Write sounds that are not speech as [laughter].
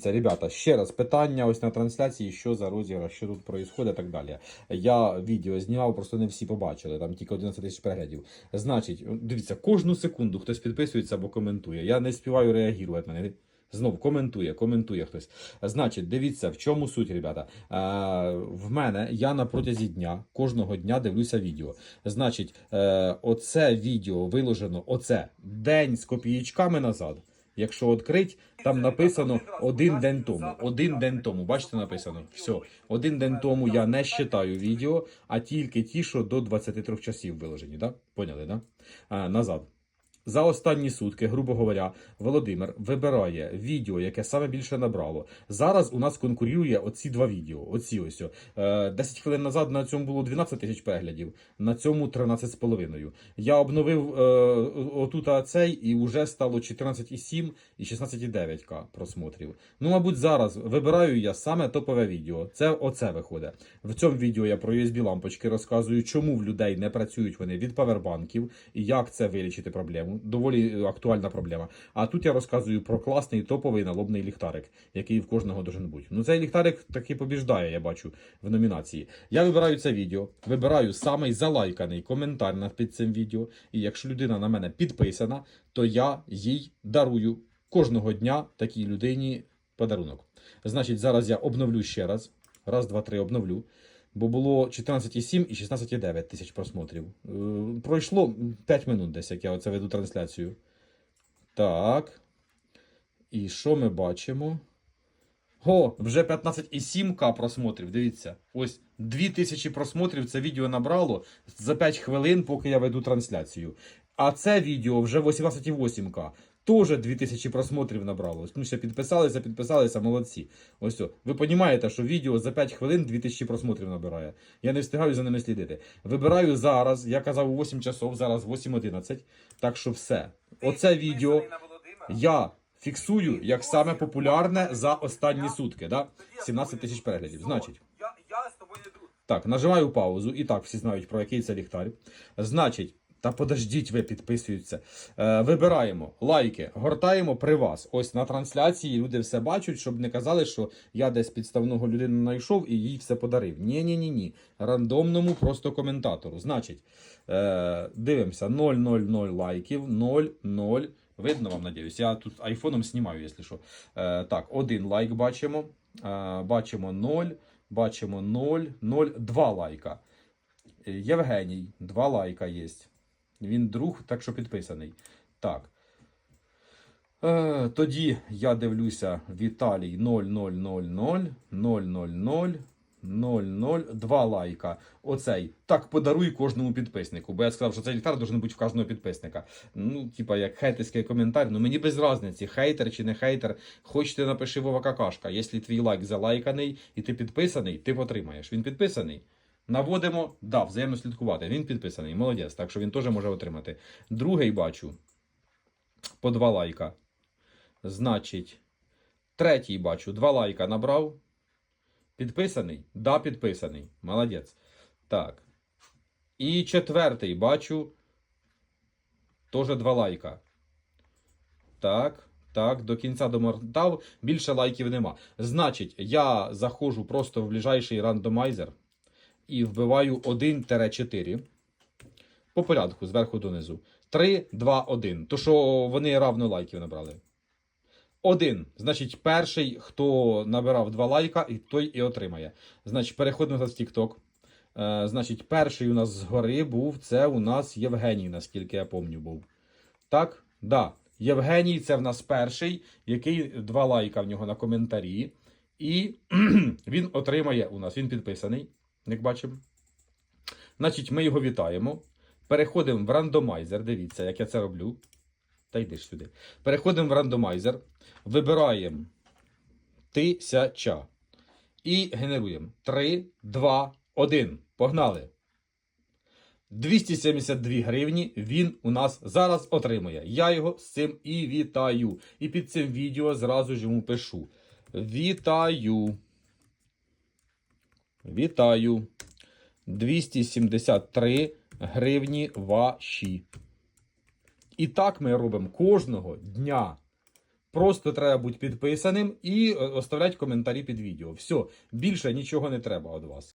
дивіться, ребята, ще раз питання ось на трансляції, що за розіграш, що тут відбувається і так далі. Я відео знімав, просто не всі побачили, там тільки 11 тисяч переглядів. Значить, дивіться, кожну секунду хтось підписується або коментує. Я не співаю реагувати мене. Знов коментує, коментує хтось. Значить, дивіться, в чому суть, ребята. Е, в мене я на протязі дня кожного дня дивлюся відео. Значить, е, оце відео виложено, оце день з копієчками назад. Якщо відкрити, там написано один день тому. Один день тому. Бачите, написано. Все. Один день тому я не считаю відео, а тільки ті, що до 23 часів виложені. Да? Поняли, да? А, назад. За останні сутки, грубо говоря, Володимир вибирає відео, яке саме більше набрало. Зараз у нас конкурує оці два відео. Оці ось. о. Е, 10 хвилин назад на цьому було 12 тисяч переглядів, на цьому 13,5. Я обновив е, отут цей і вже стало 14,7 і 16,9 к просмотрів. Ну, мабуть, зараз вибираю я саме топове відео. Це оце виходить. В цьому відео я про USB лампочки розказую, чому в людей не працюють вони від павербанків і як це вирішити проблему. Доволі актуальна проблема. А тут я розказую про класний топовий налобний ліхтарик, який в кожного должен бути. Ну цей ліхтарик таки побіждає, я бачу в номінації. Я вибираю це відео, вибираю самий залайканий коментар під цим відео. І якщо людина на мене підписана, то я їй дарую кожного дня такій людині подарунок. Значить, зараз я обновлю ще раз. Раз, два, три, обновлю. Бо було 14,7 і 16,9 тисяч просмотрів. Е, Пройшло 5 минут десь, як я оце веду трансляцію. Так. І що ми бачимо? О, вже 15,7к просмотрів. Дивіться. Ось 2000 просмотрів це відео набрало за 5 хвилин, поки я веду трансляцію. А це відео вже 18,8к. Тоже 2000 просмотрів набрало. Ну, ще підписалися, підписалися, молодці. Ось о. Ви розумієте, що відео за 5 хвилин 2000 просмотрів набирає. Я не встигаю за ними слідити. Вибираю зараз, я казав у 8 часов, зараз 8.11. Так що все. Оце відео я фіксую як саме популярне за останні сутки. Да? 17 тисяч переглядів. Значить. Так, нажимаю паузу, і так всі знають про який це ліхтар. Значить, та подождіть, ви підписуються. Е, вибираємо лайки, гортаємо при вас. Ось на трансляції люди все бачать, щоб не казали, що я десь підставного людину знайшов і їй все подарив. Ні, ні, ні, ні. Рандомному просто коментатору. Значить, е, дивимося 000 лайків, 0,0. Видно вам, надіюсь. Я тут айфоном знімаю, якщо що. Е, так, один лайк бачимо. Е, бачимо 0. Бачимо 0, 0, 2 лайка. Євгеній, 2 лайка є. Він друг, так що підписаний. Так. Е, тоді я дивлюся Віталій 0000 000 00 2 лайка. Оцей. Так подаруй кожному підписнику. Бо я сказав, що цей ліхтар має бути в кожного підписника. Ну, типа, як хейтерський коментар. Ну мені без різниці, хейтер чи не хейтер. Хочете напиши Вова какашка. Якщо твій лайк залайканий і ти підписаний, ти отримаєш. Він підписаний. Наводимо, да, взаємно слідкувати. Він підписаний, молодець, так що він теж може отримати. Другий бачу по два лайка. Значить, третій бачу, два лайка набрав. Підписаний? Да, підписаний. Молодець. Так. І четвертий бачу. Теж два лайка. Так. Так, до кінця домотав. Більше лайків нема. Значить, я заходжу просто в ближайший рандомайзер і вбиваю 1-4. По порядку, зверху донизу. 3, 2, 1. То що вони равно лайків набрали. Один. Значить, перший, хто набирав 2 лайка, і той і отримає. Значить, переходимо зараз в TikTok. Е, значить, перший у нас згори був. Це у нас Євгеній, наскільки я пам'ятаю, був. Так? Да. Євгеній це в нас перший, який 2 лайка в нього на коментарі. І [clears throat] він отримає у нас, він підписаний, як бачимо. Значить, ми його вітаємо. Переходимо в рандомайзер. Дивіться, як я це роблю. Та йди ж сюди. Переходимо в рандомайзер. Вибираємо тисяча. І генеруємо 3, 2, 1. Погнали. 272 гривні він у нас зараз отримує. Я його з цим і вітаю. І під цим відео зразу ж йому пишу. Вітаю. Вітаю. 273 гривні ваші. І так ми робимо кожного дня. Просто треба бути підписаним і е, оставляти коментарі під відео. Все, більше нічого не треба від вас.